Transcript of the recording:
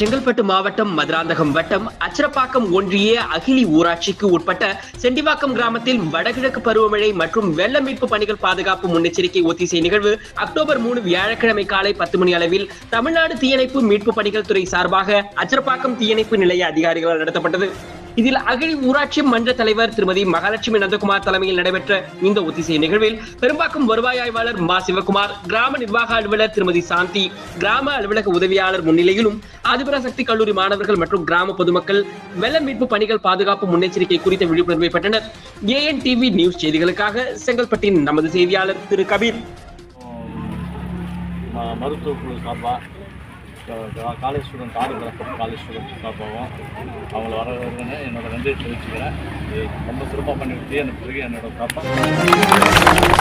செங்கல்பட்டு மாவட்டம் மதுராந்தகம் வட்டம் அச்சரப்பாக்கம் ஒன்றிய அகிலி ஊராட்சிக்கு உட்பட்ட செண்டிவாக்கம் கிராமத்தில் வடகிழக்கு பருவமழை மற்றும் வெள்ள மீட்பு பணிகள் பாதுகாப்பு முன்னெச்சரிக்கை ஒத்திசை நிகழ்வு அக்டோபர் மூணு வியாழக்கிழமை காலை பத்து மணி அளவில் தமிழ்நாடு தீயணைப்பு மீட்பு பணிகள் துறை சார்பாக அச்சரப்பாக்கம் தீயணைப்பு நிலைய அதிகாரிகளால் நடத்தப்பட்டது. இதில் அகிலி ஊராட்சி மன்ற தலைவர் திருமதி மகாலட்சுமி நந்தகுமார் தலைமையில் நடைபெற்ற இந்த ஒத்திசை நிகழ்வில் பெரும்பாக்கம் வருவாய் ஆய்வாளர் மா சிவகுமார் கிராம நிர்வாக அலுவலர் திருமதி சாந்தி கிராம அலுவலக உதவியாளர் முன்னிலையிலும் ஆதிபராசக்தி கல்லூரி மாணவர்கள் மற்றும் கிராம பொதுமக்கள் வெள்ள மீட்பு பணிகள் பாதுகாப்பு முன்னெச்சரிக்கை குறித்த விழிப்புணர்வை பெற்றனர். ஏஎன் டிவி நியூஸ் செய்திகளுக்காக செங்கல்பட்டின் நமது செய்தியாளர் திரு கபீர். மருத்துவ குழு சார்பாக college student Adhiparasakthi college student சார்பாகவும் அவங்கள வர வருதுன்னு என்னோட நன்றியை தெரிவிச்சுக்கிறேன். ரொம்ப சிறப்பாக பண்ணி விட்டு எனக்கு பிறகு என்னோட சார்பாக